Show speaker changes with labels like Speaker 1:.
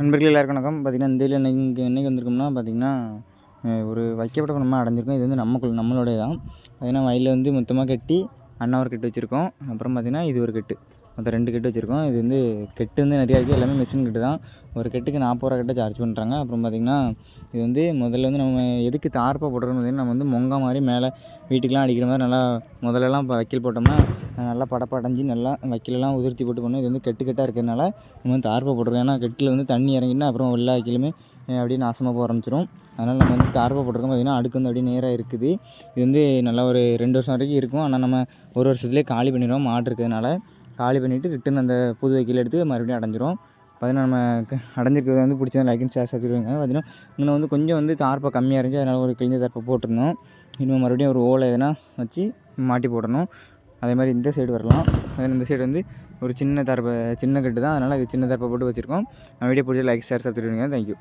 Speaker 1: நண்பர்கள் எல்லாருக்கும் வணக்கம். பார்த்திங்கன்னா இந்த இதில் இங்கே என்றைக்கு வந்திருக்கோம்னா பார்த்திங்கன்னா ஒரு வைக்கப்பட்ட நம்ம அடைஞ்சிருக்கோம். இது வந்து நமக்குள்ள நம்மளுடைய தான் பார்த்திங்கன்னா வயலில் வந்து மொத்தமாக கட்டி அண்ணா ஒரு வச்சுருக்கோம். அப்புறம் பார்த்திங்கன்னா இது ஒரு கட்டு. மொத்தம் ரெண்டு கட்டு வச்சுருக்கோம். இது வந்து கெட்டு வந்து நிறையா இருக்குது. எல்லாமே மிஷின் கெட்டு தான். ஒரு கெட்டுக்கு நாற்பது ரூபா கட்ட சார்ஜ் பண்ணுறாங்க அப்புறம் பார்த்திங்கன்னா இது வந்து முதல்ல வந்து நம்ம எதுக்கு தார்ப்பாக போடுறோம்னு பார்த்திங்கன்னா நம்ம வந்து மொங்கா மாதிரி மேலே வீட்டுக்கெலாம் அடிக்கிற மாதிரி நல்லா முதல்லலாம் இப்போ வைக்கல் போட்டோம்னா நல்லா படப்பா அடைஞ்சி நல்லா வைக்கலாம் உதிர்த்தி போட்டு பண்ணோம் இது வந்து கெட்டு கெட்டாக இருக்கிறதுனால நம்ம வந்து தார்ப்பை போட்டிருக்கோம். ஏன்னா கெட்டில் வந்து தண்ணி இறங்கினா அப்புறம் எல்லா வைக்கலுமே அப்படியே நாசமாக போக ஆரம்பிச்சிடும் அதனால் நம்ம வந்து தார்ப்பை போட்டிருக்கோம். பார்த்திங்கன்னா அடுக்கு வந்து அப்படியே நேராக இருக்குது. இது வந்து நல்லா ஒரு ரெண்டு வருஷம் வரைக்கும் இருக்கும். ஆனால் நம்ம ஒரு வருஷத்துலேயே காலி பண்ணிடுவோம். மாடு இருக்கிறதுனால காலி பண்ணிவிட்டு ரிட்டன் அந்த புது வைக்கல் எடுத்து மறுபடியும் அடைஞ்சிரும் பார்த்தீங்கன்னா நம்ம அடைஞ்சிருக்கிறது வந்து பிடிச்சா லைக் ஷேர் சப்ஸ்கிரைப் பார்த்தீங்கன்னா இன்னும் வந்து கொஞ்சம் வந்து தார்ப்பை கம்மியாக இருந்துச்சு. அதனால் ஒரு கிழிஞ்ச தார்ப்பை போட்டிருந்தோம். இன்னும் மறுபடியும் ஒரு ஓலை எதனா வச்சு மாட்டி போடணும். அதே மாதிரி இந்த சைடு வரலாம். அதே இந்த சைடு வந்து ஒரு சின்ன தரப்பை சின்ன கட்டு தான். அதனால் இது சின்ன தரப்பை போட்டு வச்சுருக்கோம். வீடியோ பிடிச்ச லைக் ஷேர் சப்ஸ்கிரைப் பண்ணுங்கள் தேங்க்யூ